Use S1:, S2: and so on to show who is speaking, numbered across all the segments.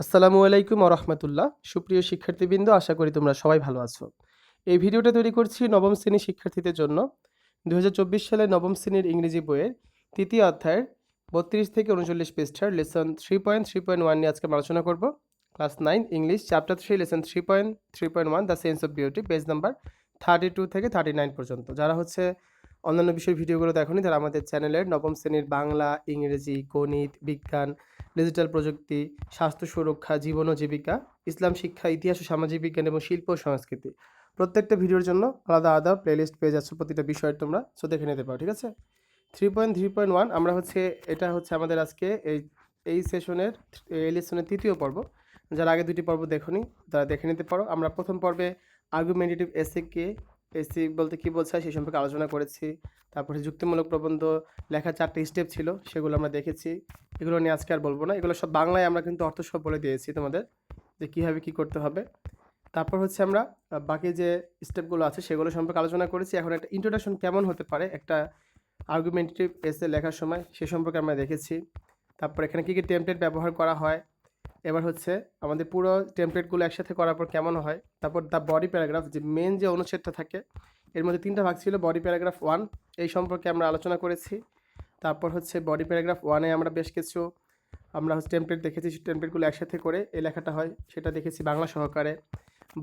S1: আসসালামু আলাইকুম রহমতুল্লাহ। সুপ্রিয় শিক্ষার্থীবৃন্দ, আশা করি তোমরা সবাই ভালো আছো। এই ভিডিওটা তৈরি করছি নবম শ্রেণির শিক্ষার্থীদের জন্য। দু হাজার চব্বিশ সালে নবম শ্রেণির ইংরেজি বইয়ের তৃতীয় অধ্যায়ের বত্রিশ থেকে উনচল্লিশ পৃষ্ঠার lesson three point three point one নিয়ে আজকে আলোচনা করব। Class nine, English, chapter three, lesson three point three point one the sense of beauty, page number thirty two থেকে থার্টি নাইন পর্যন্ত। যারা হচ্ছে অন্যান্য বিষয়ের ভিডিওগুলো দেখনি, তারা আমাদের চ্যানেলের নবম শ্রেণির বাংলা, ইংরেজি, গণিত, বিজ্ঞান ডিজিটাল প্রযুক্তি, স্বাস্থ্য সুরক্ষা, জীবন ও জীবিকা, ইসলাম শিক্ষা, ইতিহাস ও সামাজিক বিজ্ঞান এবং শিল্প ও সংস্কৃতি। প্রত্যেকটা ভিডিওর জন্য আলাদা আলাদা প্লেলিস্ট পেয়ে যাচ্ছে, প্রতিটা বিষয় তোমরা সো দেখে নিতে পারো, ঠিক আছে? Three point three point one আমরা হচ্ছে, এটা হচ্ছে আমাদের আজকে এই এই সেশনের এই লেসনের তৃতীয় পর্ব। যারা আগে দুটি পর্ব দেখনি, তারা দেখে নিতে পারো। আমরা প্রথম পর্বে আর্গুমেন্টেটিভ এসিকে এসি বলতে কী বোঝায় সেই সম্পর্কে আলোচনা করেছি। তারপরে যুক্তিমূলক প্রবন্ধ লেখা চারটে স্টেপ ছিল, সেগুলো আমরা দেখেছি। এগুলো নিয়ে আজকে আর বলব না। এগুলো সব বাংলায় আমরা কিন্তু অর্থ সব বলে দিয়েছি তোমাদের যে কীভাবে কী করতে হবে। তারপর হচ্ছে আমরা বাকি যে স্টেপগুলো আছে সেগুলো সম্পর্কে আলোচনা করেছি। এখন একটা ইন্ট্রোডাকশন কেমন হতে পারে, একটা আর্গুমেন্টেটিভ এসে লেখার সময় সে সম্পর্কে আমরা দেখেছি। তারপর এখানে কী কী টেমপ্লেট ব্যবহার করা হয় এবার হচ্ছে আমাদের পুরো টেমপ্লেটগুলো একসাথে করার পর কেমন হয়? তারপর দ্য বডি প্যারাগ্রাফ যে মেন যে অনুচ্ছেদটা থাকে, এর মধ্যে তিনটা ভাগ ছিল বডি প্যারাগ্রাফ ওয়ান এই সম্পর্কে আমরা আলোচনা করেছি। তারপর হচ্ছে বডি প্যারাগ্রাফ ওয়ানে আমরা বেশ কিছু, আমরা হচ্ছে টেমপ্লেট দেখেছি, সেই টেমপ্লেটগুলো একসাথে করে এই লেখাটা হয়, সেটা দেখেছি বাংলা সহকারে।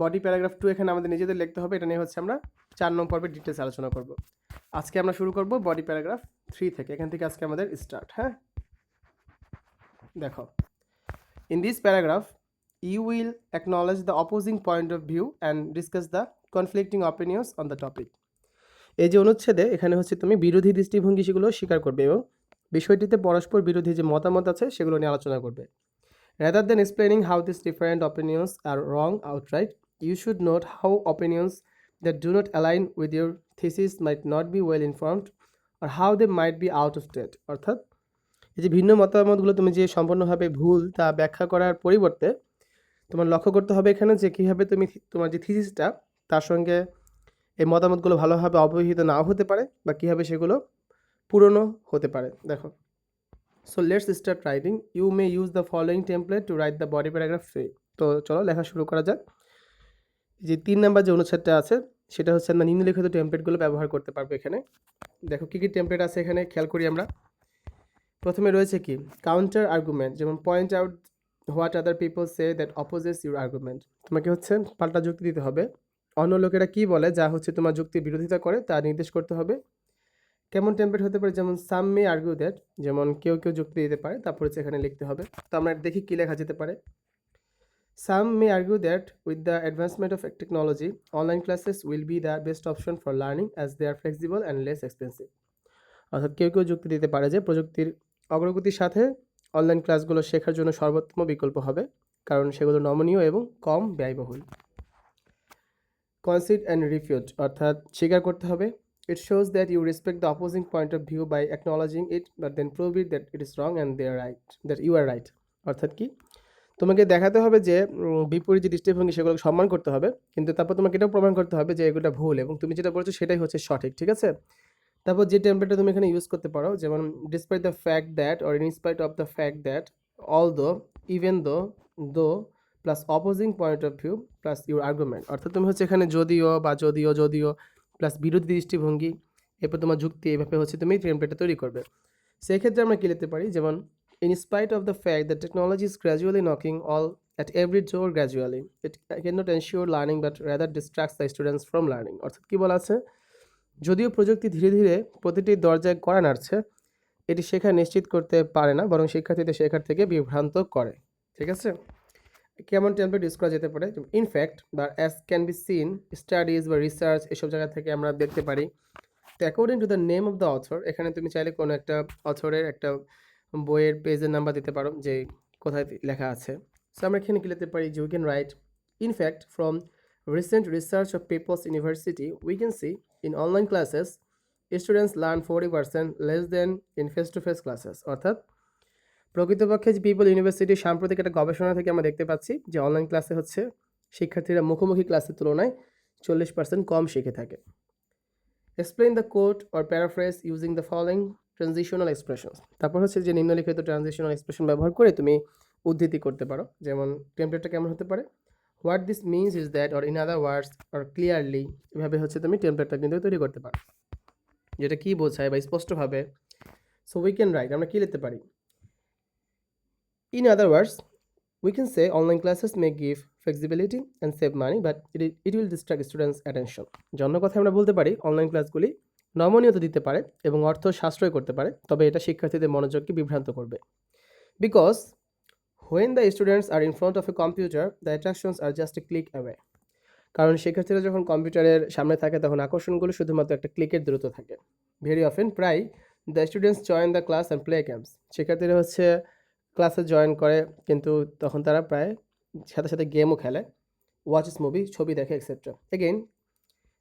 S1: বডি প্যারাগ্রাফ টু এখানে আমাদের নিজেদের লিখতে হবে, এটা নিয়ে হচ্ছে আমরা চার নম্বর পর্বে ডিটেলস আলোচনা করব। আজকে আমরা শুরু করব বডি প্যারাগ্রাফ থ্রি থেকে, এখান থেকে আজকে আমাদের স্টার্ট হ্যাঁ? দেখো। In this paragraph you will acknowledge the opposing point of view and discuss the conflicting opinions on the topic এই যে অনুচ্ছেদে এখানে হচ্ছে তুমি বিরোধী দৃষ্টিভঙ্গি সেগুলো স্বীকার করবে এবং বিষয়টিতে পরস্পর বিরোধী যে মতামত আছে সেগুলো নিয়ে আলোচনা করবে। Rather than explaining how this different opinions are wrong outright you should note how opinions that do not align with your thesis might not be well informed or how they might be out of date অর্থাৎ এই যে ভিন্ন মতামতগুলো তুমি যে সম্পূর্ণভাবে ভুল তা ব্যাখ্যা করার পরিবর্তে তোমার লক্ষ্য করতে হবে এখানে যে কীভাবে তুমি তোমার যে থিসিসটা, তার সঙ্গে এই মতামতগুলো ভালোভাবে অবহিত নাও হতে পারে বা কীভাবে সেগুলো পুরনো হতে পারে। দেখো। So let's start writing you may use the following template to write the body paragraph three তো চলো লেখা শুরু করা যাক। যে তিন নাম্বার যে অনুচ্ছেদটা আছে, সেটা হচ্ছে আমরা নিম্নলিখিত টেমপ্লেটগুলো ব্যবহার করতে পারব এখানে। দেখো কী কী টেমপ্লেট আছে এখানে, খেয়াল করি আমরা। প্রথমে রয়েছে কি? কাউন্টার আর্গুমেন্ট যেমন point out what other people say that opposites your argument তোমাকে হচ্ছে পাল্টা যুক্তি দিতে হবে। অন্য লোকেরা কি বলে? যা হচ্ছে তোমার যুক্তির বিরোধিতা করে, তা নির্দেশ করতে হবে। কেমন টেমপ্লেট হতে পারে? যেমন সাম মে আর্গুউ দ্যাট যেমন কেউ কেউ যুক্তি দিতে পারে, তারপর হচ্ছে এখানে লিখতে হবে। তো আমরা দেখি কী লেখা যেতে পারে। Some may argue that with the advancement of technology online classes will be the best option for learning as they are flexible and less expensive অর্থাৎ কেউ কেউ যুক্তি দিতে পারে যে প্রযুক্তির অগ্রগতির সাথে অনলাইন ক্লাসগুলো শেখার জন্য সর্বোত্তম বিকল্প হবে, কারণ সেগুলো নমনীয় এবং কম ব্যয়বহুল। কনসিড অ্যান্ড রিফিউজ অর্থাৎ স্বীকার করতে হবে। It shows that you respect the opposing point of view by acknowledging it but then prove it that it is wrong and they are right that you are right অর্থাৎ কি? তোমাকে দেখাতে হবে যে বিপরীত যে দৃষ্টিভঙ্গি সেগুলোকে সম্মান করতে হবে, কিন্তু তারপর তোমাকে এটাও প্রমাণ করতে হবে যে এগুলো ভুল এবং তুমি যেটা বলছো সেটাই হচ্ছে সঠিক, ঠিক আছে? তারপর যে টেমপ্লেটটা তুমি এখানে ইউজ করতে পারো, যেমন despite the fact that or in spite of the fact that although even though though plus opposing point of view plus your argument অর্থাৎ তুমি হচ্ছে এখানে যদিও বা যদিও যদিও প্লাস বিরোধী দৃষ্টিভঙ্গি, এরপর তোমার যুক্তি এভাবে হচ্ছে তুমি টেমপ্লেটটা তৈরি করবে। সেই ক্ষেত্রে আমরা কী লিখতে পারি? যেমন in spite of the fact the technology is gradually knocking all at every door gradually it can not ensure learning but rather distracts the students from learning অর্থাৎ কী বলা আছে? যদিও প্রযুক্তি ধীরে ধীরে প্রতিটি দরজায় করা নাড়ছে এটি শেখা নিশ্চিত করতে পারে না বরং শিক্ষার্থীদের শেখার থেকে বিভ্রান্ত করে। ঠিক আছে? কেমন টেমপ্লেট ইউজ করা যেতে পারে? ইনফ্যাক্ট বা as can be seen studies বা রিসার্চ এসব জায়গা থেকে আমরা দেখতে পারি। তো according to the name of the author এখানে তুমি চাইলে কোনো একটা অথরের একটা বইয়ের পেজের নাম্বার দিতে পারো যে কোথায় লেখা আছে। সো আমরা এখানে কি লিখতে পারি? যে we can write in fact from recent research of People's University, we online classes students learn classes, students learn 40% less than in face-to-face অর্থাৎ প্রকৃতপক্ষে যে পিপল ইউনিভার্সিটির সাম্প্রতিক একটা গবেষণা থেকে আমরা দেখতে পাচ্ছি যে অনলাইন ক্লাসে হচ্ছে শিক্ষার্থীরা মুখোমুখি ক্লাসের তুলনায় চল্লিশ পার্সেন্ট কম শিখে থাকে। Explain the code or paraphrase using the following transitional expression তারপর হচ্ছে যে নিম্নলিখিত ট্রানজিশনাল এক্সপ্রেশন ব্যবহার করে তুমি উদ্ধৃতি করতে পারো। যেমন টেমপ্লেটটা কেমন হতে পারে? What this means is that or in other words or clearly এভাবে হচ্ছে তুমি টেমপ্লেটটা কিন্তু তৈরি করতে পারো। যেটা কী বোঝায় বা স্পষ্টভাবে সো উই ক্যান রাইট আমরা কী লিখতে পারি? In other words we can say online classes may give flexibility and save money but it, it will distract students attention. জন্য কথা আমরা বলতে পারি অনলাইন ক্লাসগুলি নমনীয়তা দিতে পারে এবং অর্থ সাশ্রয় করতে পারে তবে এটা শিক্ষার্থীদের মনোযোগকে বিভ্রান্ত করবে। Because when the students are in front of a computer the attractions are just a click away কারণ শিক্ষার্থীরা যখন কম্পিউটারের সামনে থাকে, তখন আকর্ষণগুলো শুধুমাত্র একটা ক্লিকের দূরত্ব থাকে। ভেরি অফেন প্রায় the students join the class and play games শিক্ষার্থীরা হচ্ছে ক্লাসে জয়েন করে, কিন্তু তখন তারা প্রায় সাথে সাথে গেমও খেলে ওয়াচেস মুভি ছবি দেখে etcetera again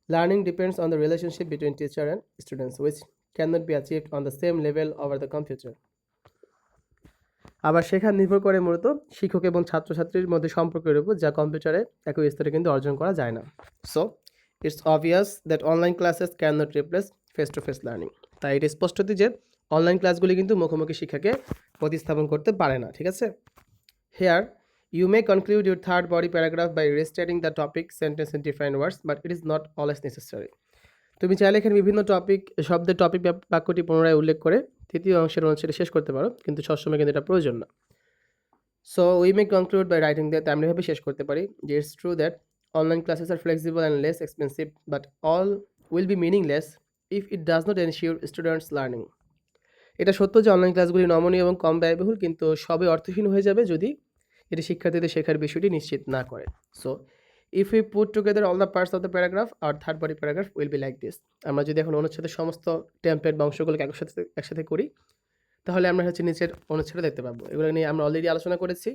S1: learning depends on the relationship between teacher and students which can not be achieved on the same level over the computer আবার শেখা নির্ভর করে মূলত শিক্ষক এবং ছাত্রছাত্রীর মধ্যে সম্পর্কের উপর, যা কম্পিউটারে একই স্তরে কিন্তু অর্জন করা যায় না। So it's obvious that online classes can not replace face to face learning তাই এটা স্পষ্টতই যে অনলাইন ক্লাসগুলি কিন্তু মুখোমুখি শিক্ষাকে প্রতিস্থাপন করতে পারে না, ঠিক আছে? Here you may conclude your third body paragraph by restating the topic sentence in different words but it is not always necessary তুমি চাইলে এখানে বিভিন্ন টপিক শব্দের টপিক বাক্যটি পুনরায় উল্লেখ করে তৃতীয় অংশের অনুচ্ছেদে শেষ করতে পারো, কিন্তু সবসময় কিন্তু এটা প্রয়োজন না। So we may conclude by writing that আমরা এভাবে শেষ করতে পারি যে it's true that online classes are flexible and less expensive but all will be meaningless if it does not ensure students learning এটা সত্য যে অনলাইন ক্লাসগুলি নমনীয় এবং কম ব্যয়বহুল, কিন্তু সবই অর্থহীন হয়ে যাবে যদি এটি শিক্ষার্থীদের শেখার বিষয়টি নিশ্চিত না করে। So if you put together all the parts of the paragraph our third body paragraph will be like this আমরা যদি এখন অনুচ্ছেদের সমস্ত টেমপ্লেট বা অংশগুলোকে একসাথে একসাথে করি, তাহলে আমরা হচ্ছে নিচের অনুচ্ছেদটা দেখতে পাবো। এগুলো নিয়ে আমরা অলরেডি আলোচনা করেছি।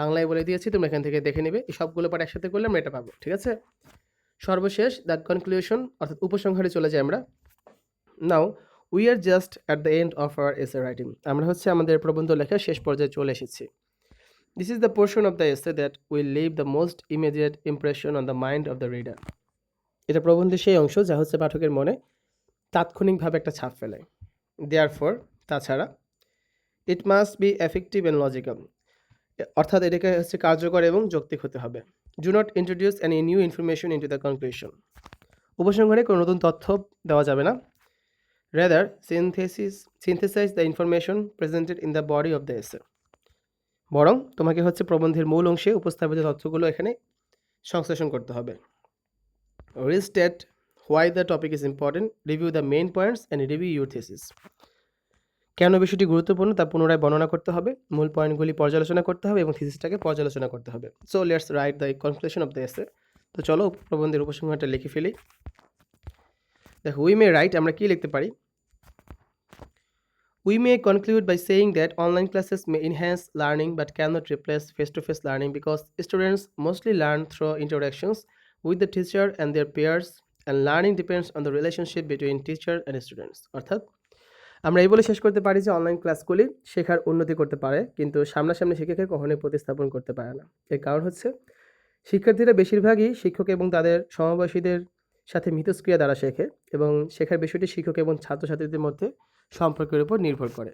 S1: বাংলায় বলে দিয়েছি, তোমরা এখান থেকে দেখে নেবে। এই সবগুলো পার্ট একসাথে করলে আমরা এটা পাবো, ঠিক আছে? সর্বশেষ দ্য কনক্লুশন অর্থাৎ উপসংহারে চলে যাই আমরা। Now we are just at the end of our essay writing আমরা হচ্ছে আমাদের প্রবন্ধ লেখার শেষ পর্যায়ে চলে এসেছি। This is the portion of the essay that will leave the most immediate impression on the mind of the reader এটা প্রবন্ধের সেই অংশ যা হচ্ছে পাঠকের মনে তাৎক্ষণিকভাবে একটা ছাপ ফেলে। দেয়ার ফর তাছাড়া it must be effective and logical অর্থাৎ এটাকে হচ্ছে কার্যকর এবং যৌক্তিক হতে হবে। Do not introduce any new information into the conclusion উপসংহারে কোনো নতুন তথ্য দেওয়া যাবে না। Rather, synthesis, synthesize the information presented in the body of the essay. বরং তোমাকে হচ্ছে প্রবন্ধের মূল অংশে উপস্থাপিত তথ্যগুলো এখানে সংশ্লেষণ করতে হবে। Restate why the topic is important review the main points and review your thesis কেন বিষয়টি গুরুত্বপূর্ণ তা পুনরায় বর্ণনা করতে হবে, মূল পয়েন্টগুলি পর্যালোচনা করতে হবে এবং থিসিসটাকে পর্যালোচনা করতে হবে। So let's write the conclusion of the essay তো চলো প্রবন্ধের উপসংহারটা লিখে ফেলি। দেখো উই মে রাইট আমরা কী লিখতে পারি? We may conclude by saying that online classes may enhance learning but cannot replace face-to-face learning because students mostly learn through interactions with the teacher and their peers, and learning depends on the relationship between teacher and students. অর্থাৎ, আমরা এই বলে শেষ করতে পারি যে online ক্লাসগুলি শেখার উন্নতি করতে পারে, কিন্তু সামনাসামনি শিক্ষাকে কখনোই প্রতিস্থাপন করতে পারে না। এর কারণ হচ্ছে, শিক্ষার্থীরা বেশিরভাগই শিক্ষক এবং তাদের সমবয়সীদের সাথে মিথস্ক্রিয়া দ্বারা শেখে, এবং শেখার বিষয়টি শিক্ষক এবং ছাত্রছাত্রীদের মধ্যে সম্পর্কের উপর নির্ভর করে।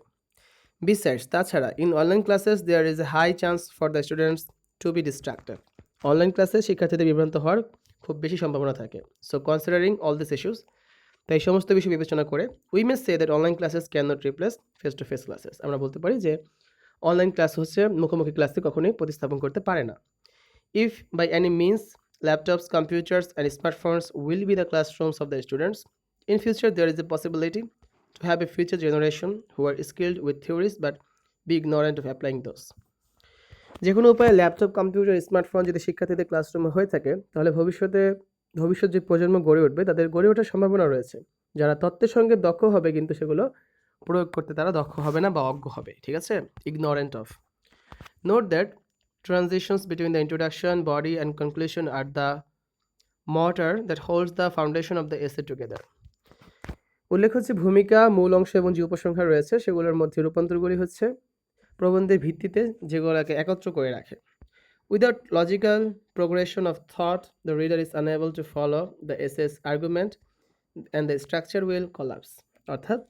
S1: বিসাইডস তাছাড়া in online classes there is a high chance for the students to be distracted online ক্লাসে শিক্ষার্থীদের বিভ্রান্ত হওয়ার খুব বেশি সম্ভাবনা থাকে। So considering all this issues তাই সমস্ত বিষয় বিবেচনা করে we may say that online classes can not replace face to face classes আমরা বলতে পারি যে অনলাইন ক্লাস হচ্ছে মুখোমুখি ক্লাসকে কখনোই প্রতিস্থাপন করতে পারে না। If by any means laptops computers, and smartphones will be the classrooms of the students in future there is a possibility to have a future generation who are skilled with theories but be ignorant of applying those. যে কোনো উপায়ে laptop computer smartphone যদি শিক্ষার্থীদের ক্লাসরুমে হয়ে থাকে, তাহলে ভবিষ্যতে, ভবিষ্যৎ যে প্রজন্ম গড়ে উঠবে, তাদের গড়ে ওঠার সম্ভাবনা রয়েছে। যারা তত্ত্বের সঙ্গে দক্ষ হবে কিন্তু সেগুলো প্রয়োগ করতে তারা দক্ষ হবে না বা অজ্ঞ হবে, ঠিক আছে? Ignorant of note that transitions between the introduction body and conclusion are the mortar that holds the foundation of the essay together উল্লেখ হচ্ছে ভূমিকা, মূল অংশ এবং যে উপসংহার রয়েছে, সেগুলোর মধ্যে রূপান্তরগুলি হচ্ছে প্রবন্ধের ভিত্তিতে যেগুলোকে একত্র করে রাখে। Without logical progression of thought the reader is unable to follow the essay's argument and the structure will collapse অর্থাৎ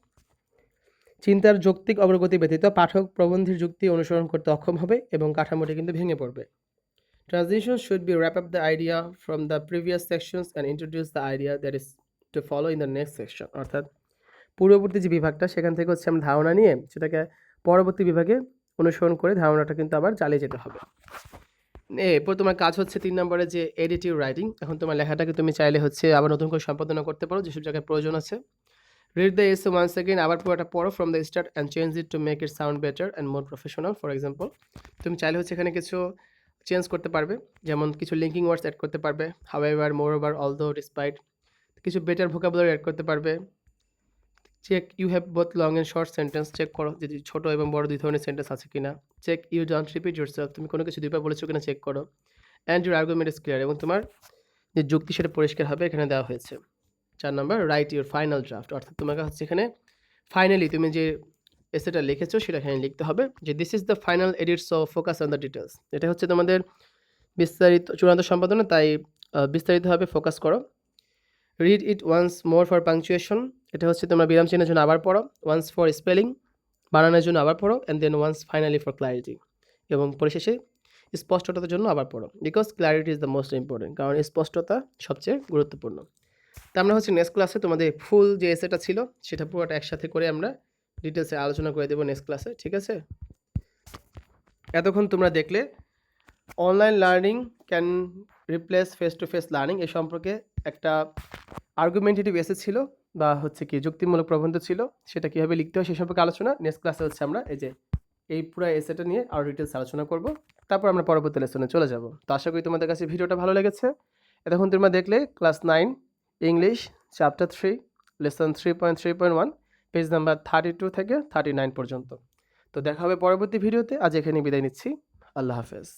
S1: চিন্তার যৌক্তিক অগ্রগতি ব্যতীত পাঠক প্রবন্ধের যুক্তি অনুসরণ করতে অক্ষম হবে এবং কাঠামোটি কিন্তু ভেঙে পড়বে। Transition should be wrap up the idea from the previous sections and introduce the idea that is to follow in the next section. অর্থাৎ পূর্ববর্তী যে বিভাগটা, সেখান থেকে হচ্ছে আমরা ধারণা নিয়ে সেটাকে পরবর্তী বিভাগে অনুসরণ করে ধারণাটা কিন্তু আবার চালিয়ে যেতে হবে। এরপর তোমার কাজ হচ্ছে তিন নম্বরে যে এডিটিভ রাইটিং এখন তোমার লেখাটাকে তুমি চাইলে হচ্ছে আবার নতুন করে সম্পাদনা করতে পারো, যেসব জায়গায় প্রয়োজন আছে। Read the essay one second আবার পুরোটা পড়ো from the start and change it to make it sound better and more professional for example তুমি চাইলে হচ্ছে এখানে কিছু চেঞ্জ করতে পারবে, যেমন কিছু লিঙ্কিং ওয়ার্ডস অ্যাড করতে পারবে however moreover although despite কিছু বেটার ভোকাবুলারি অ্যাড করতে পারবে। Check you have both long and short sentence check করো যদি ছোটো এবং বড় দুই ধরনের সেন্টেন্স আছে কিনা। Check you don't repeat yourself তুমি কোনো কিছু দুইবার বলেছ কিনা চেক করো। And your argument is clear এবং তোমার যে যুক্তি সেটা পরিষ্কার হবে এখানে দেওয়া হয়েছে। চার নম্বর রাইট ইউর ফাইনাল ড্রাফট অর্থাৎ তোমাকে হচ্ছে এখানে ফাইনালি তুমি যে এসেটা লিখেছো সেটা এখানে লিখতে হবে যে this is the final edit so focus on the details এটা হচ্ছে তোমাদের বিস্তারিত চূড়ান্ত সম্পাদনা, তাই বিস্তারিতভাবে ফোকাস করো। Read it once more for punctuation এটা হচ্ছে তোমরা বিরাম চিহ্নের জন্য আবার পড়ো। ওয়ান্স ফর স্পেলিং বানানোর জন্য আবার পড়ো and then once finally for clarity এবং পরিশেষে স্পষ্টতার জন্য আবার পড়ো because clarity is the most important কারণ স্পষ্টতা সবচেয়ে গুরুত্বপূর্ণ। তা আমরা হচ্ছে নেক্সট ক্লাসে তোমাদের ফুল যে এসেটা ছিল, সেটা পুরোটা একসাথে করে আমরা ডিটেলসে আলোচনা করে দেবো নেক্সট ক্লাসে ঠিক আছে? এতক্ষণ তোমরা দেখলে online learning can replace face to face learning এ সম্পর্কে একটা আর্গুমেন্টেটিভ এসে ছিল বা হচ্ছে কি যুক্তিমূলক প্রবন্ধ ছিল, সেটা কীভাবে লিখতে হয় সে সম্পর্কে আলোচনা। নেক্সট ক্লাসে হচ্ছে আমরা এই যে এই পুরো এসেটা নিয়ে আরও ডিটেলস আলোচনা করব। তারপর আমরা পরবর্তী লেসনে চলে যাব। তো আশা করি তোমাদের কাছে ভিডিওটা ভালো লেগেছে। এতক্ষণ তোমরা দেখলে class nine English chapter three lesson three point three point one page number thirty two থেকে থার্টি নাইন পর্যন্ত। তো দেখা হবে পরবর্তী ভিডিওতে। আজ এখানে বিদায় নিচ্ছি। আল্লাহ হাফেজ।